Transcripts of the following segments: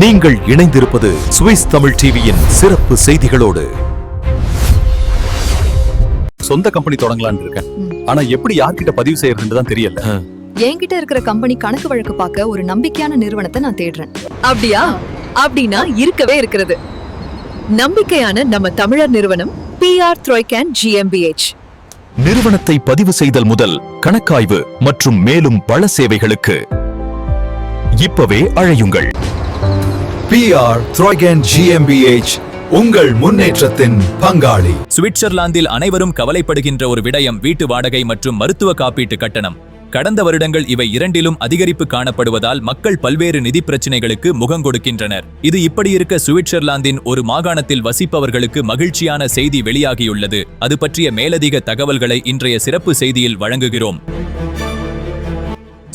நீங்கள் இணைந்திருப்பது சுவிஸ் தமிழ் டிவியின் சிறப்பு செய்திகளோடு. சொந்த கம்பெனி தொடங்கலாம்னு இருக்கேன். ஆனா எப்படி யார்கிட்ட பதிவு செய்யறதுன்னு தான் தெரியல. என்கிட்ட இருக்கிற கம்பெனி கணக்கு வழக்கு பார்க்க ஒரு நம்பிக்கையான நிறுவனத்தை நான் தேடுறேன். அப்படியா? அப்படின்னா இருக்கவே இருக்கிறது. நம்பிக்கையான நம்ம தமிழர் நிறுவனம் பிஆர் த்ரோய்கேன் ஜிஎம்பிஎச் நிறுவனத்தை பதிவு செய்தல் முதல் கணக்காய்வு மற்றும் மேலும் பல சேவைகளுக்கு இப்பவே அழையுங்கள். பிஆர் த்ராய்கன் ஜிஎம்பிஎச் உங்கள் முன்னேற்றத்தின் பங்காளி. சுவிட்சர்லாந்தில் அனைவரும் கவலைப்படுகின்ற ஒரு விடயம் வீட்டு வாடகை மற்றும் மருத்துவ காப்பீட்டு கட்டணம். கடந்த வருடங்கள் இவை இரண்டிலும் அதிகரிப்பு காணப்படுவதால் மக்கள் பல்வேறு நிதி பிரச்சினைகளுக்கு முகம் கொடுக்கின்றனர். இது இப்படியிருக்க சுவிட்சர்லாந்தின் ஒரு மாகாணத்தில் வசிப்பவர்களுக்கு மகிழ்ச்சியான செய்தி வெளியாகியுள்ளது. அது பற்றிய மேலதிக தகவல்களை இன்றைய சிறப்பு செய்தியில் வழங்குகிறோம்.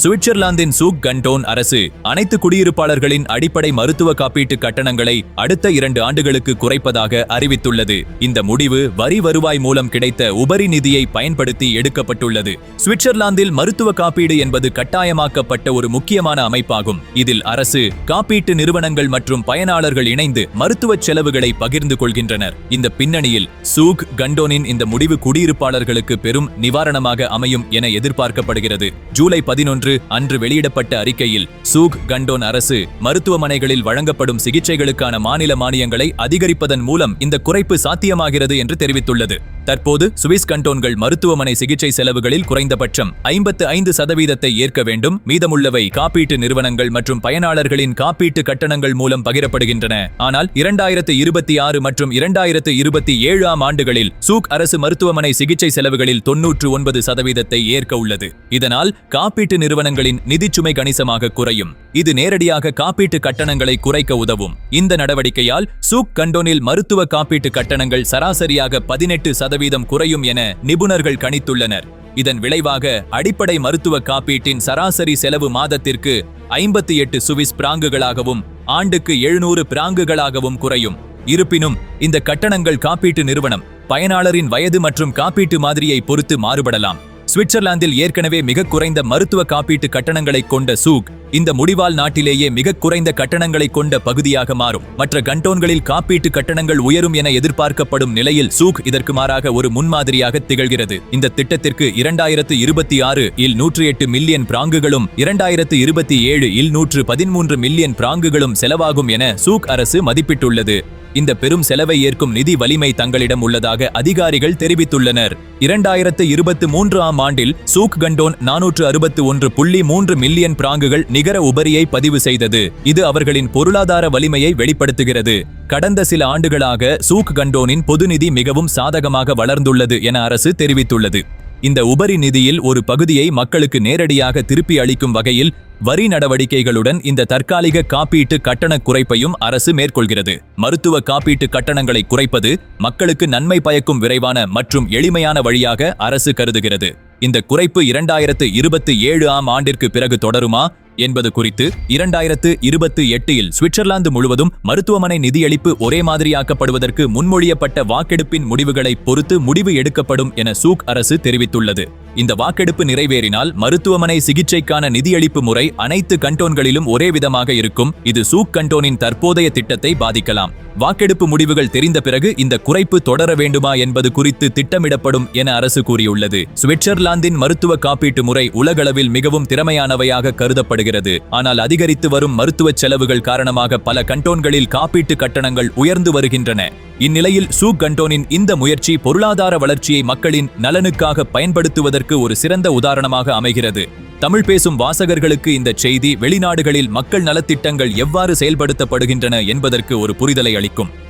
சுவிட்சர்லாந்தின் சூக் கண்டோன் அரசு அனைத்து குடியிருப்பாளர்களின் அடிப்படை மருத்துவ காப்பீட்டு கட்டணங்களை அடுத்த இரண்டு ஆண்டுகளுக்கு குறைப்பதாக அறிவித்துள்ளது. இந்த முடிவு வரி வருவாய் மூலம் கிடைத்த உபரி நிதியை பயன்படுத்தி எடுக்கப்பட்டுள்ளது. சுவிட்சர்லாந்தில் மருத்துவ காப்பீடு என்பது கட்டாயமாக்கப்பட்ட ஒரு முக்கியமான அமைப்பாகும். இதில் அரசு காப்பீட்டு நிறுவனங்கள் மற்றும் பயனாளர்கள் இணைந்து மருத்துவ செலவுகளை பகிர்ந்து கொள்கின்றனர். இந்த பின்னணியில் சூக் கண்டோனின் இந்த முடிவு குடியிருப்பாளர்களுக்கு பெரும் நிவாரணமாக அமையும் என எதிர்பார்க்கப்படுகிறது. ஜூலை பதினொன்று அன்று வெளியிடப்பட்ட அறிக்கையில் சூக் கண்டோன் அரசு மருத்துவமனைகளில் வழங்கப்படும் சிகிச்சைகளுக்கான மாநில மானியங்களை அதிகரிப்பதன் மூலம் இந்த குறைப்பு சாத்தியமாகிறது என்று தெரிவித்துள்ளது. தற்போது சுவிஸ் கண்டோன்கள் மருத்துவமனை சிகிச்சை செலவுகளில் குறைந்தபட்சம் ஐம்பத்து ஐந்து சதவீதத்தை ஏற்க வேண்டும். மீதமுள்ளவை காப்பீட்டு நிறுவனங்கள் மற்றும் பயனாளர்களின் காப்பீட்டு கட்டணங்கள் மூலம் பகிரப்படுகின்றன. ஆனால் இரண்டாயிரத்து இருபத்தி ஆறு மற்றும் இரண்டாயிரத்து இருபத்தி ஏழாம் ஆண்டுகளில் சூக் அரசு மருத்துவமனை சிகிச்சை செலவுகளில் தொன்னூற்று ஒன்பது சதவீதத்தை ஏற்க உள்ளது. இதனால் காப்பீட்டு நிறுவனங்களின் நிதிச்சுமை கணிசமாக குறையும். இது நேரடியாக காப்பீட்டு கட்டணங்களை குறைக்க உதவும். இந்த நடவடிக்கையால் சூக் கண்டோனில் மருத்துவ காப்பீட்டு கட்டணங்கள் சராசரியாக பதினெட்டு சதவீதம் குறையும் என நிபுணர்கள் கணித்துள்ளனர். இதன் விளைவாக அடிப்படை மருத்துவ காப்பீட்டின் சராசரி செலவு மாதத்திற்கு ஐம்பத்தி எட்டு சுவிஸ் பிராங்குகளாகவும் ஆண்டுக்கு எழுநூறு பிராங்குகளாகவும் குறையும். இருப்பினும் இந்த கட்டணங்கள் காப்பீட்டு நிறுவனம் பயனாளரின் வயது மற்றும் காப்பீட்டு மாதிரியை பொறுத்து மாறுபடலாம். சுவிட்சர்லாந்தில் ஏற்கனவே மிக குறைந்த மருத்துவ காப்பீட்டு கட்டணங்களை கொண்ட சூக் இந்த முடிவால் நாட்டிலேயே மிக குறைந்த கட்டணங்களை கொண்ட பகுதியாக மாறும். மற்ற கண்டோன்களில் காப்பீட்டு கட்டணங்கள் உயரும் என எதிர்பார்க்கப்படும் நிலையில் சூக் இதற்கு மாறாக ஒரு முன்மாதிரியாக திகழ்கிறது. இந்த திட்டத்திற்கு இரண்டாயிரத்து இருபத்தி ஆறு இல் நூற்றி எட்டு மில்லியன் பிராங்குகளும் இரண்டாயிரத்து இருபத்தி ஏழு இல் நூற்று பதிமூன்று மில்லியன் பிராங்குகளும் செலவாகும் என சூக் அரசு மதிப்பிட்டுள்ளது. இந்த பெரும் செலவை ஏற்கும் நிதி வலிமை தங்களிடம் உள்ளதாக அதிகாரிகள் தெரிவித்துள்ளனர். இரண்டாயிரத்து இருபத்து மூன்று ஆம் ஆண்டில் சூக் கண்டோன் நானூற்று அறுபத்து ஒன்று புள்ளி மூன்று மில்லியன் பிராங்குகள் நிகர உபரியை பதிவு செய்தது. இது அவர்களின் பொருளாதார வலிமையை வெளிப்படுத்துகிறது. கடந்த சில ஆண்டுகளாக சூக் கண்டோனின் பொதுநிதி மிகவும் சாதகமாக வளர்ந்துள்ளது என அரசு தெரிவித்துள்ளது. இந்த உபரி நிதியில் ஒரு பகுதியை மக்களுக்கு நேரடியாக திருப்பி அளிக்கும் வகையில் வரி நடவடிக்கைகளுடன் இந்த தற்காலிக காப்பீட்டு கட்டண குறைப்பையும் அரசு மேற்கொள்கிறது. மருத்துவ காப்பீட்டு கட்டணங்களை குறைப்பது மக்களுக்கு நன்மை பயக்கும் விரைவான மற்றும் எளிமையான வழியாக அரசு கருதுகிறது. இந்த குறைப்பு இரண்டாயிரத்து இருபத்தி ஏழு ஆம் ஆண்டிற்கு பிறகு தொடருமா? என்பது குறித்து இரண்டாயிரத்து இருபத்தி எட்டில் சுவிட்சர்லாந்து முழுவதும் மருத்துவமனை நிதியளிப்பு ஒரே மாதிரியாக்கப்படுவதற்கு முன்மொழியப்பட்ட வாக்கெடுப்பின் முடிவுகளை பொறுத்து முடிவு எடுக்கப்படும் என சூக் அரசு தெரிவித்துள்ளது. இந்த வாக்கெடுப்பு நிறைவேறினால் மருத்துவமனை சிகிச்சைக்கான நிதியளிப்பு முறை அனைத்து கண்டோன்களிலும் ஒரே விதமாக இருக்கும். இது சூக் கண்டோனின் தற்போதைய திட்டத்தை பாதிக்கலாம். வாக்கெடுப்பு முடிவுகள் தெரிந்த பிறகு இந்த குறைப்பு தொடர வேண்டுமா என்பது குறித்து திட்டமிடப்படும் என அரசு கூறியுள்ளது. சுவிட்சர்லாந்தின் மருத்துவ காப்பீட்டு முறை உலகளவில் மிகவும் திறமையானவையாக கருதப்படுகிறது. ஆனால் அதிகரித்து வரும் மருத்துவ செலவுகள் காரணமாக பல கண்டோன்களில் காப்பீட்டு கட்டணங்கள் உயர்ந்து வருகின்றன. இந்நிலையில் சூக் கண்டோனின் இந்த முயற்சி பொருளாதார வளர்ச்சியை மக்களின் நலனுக்காக பயன்படுத்துவது பயன்படுத்துவதற்கு ஒரு சிறந்த உதாரணமாக அமைகிறது. தமிழ் பேசும் வாசகர்களுக்கு இந்த செய்தி வெளிநாடுகளில் மக்கள் நலத்திட்டங்கள் எவ்வாறு செயல்படுத்தப்படுகின்றன என்பதற்கு ஒரு புரிதலை அளிக்கும்.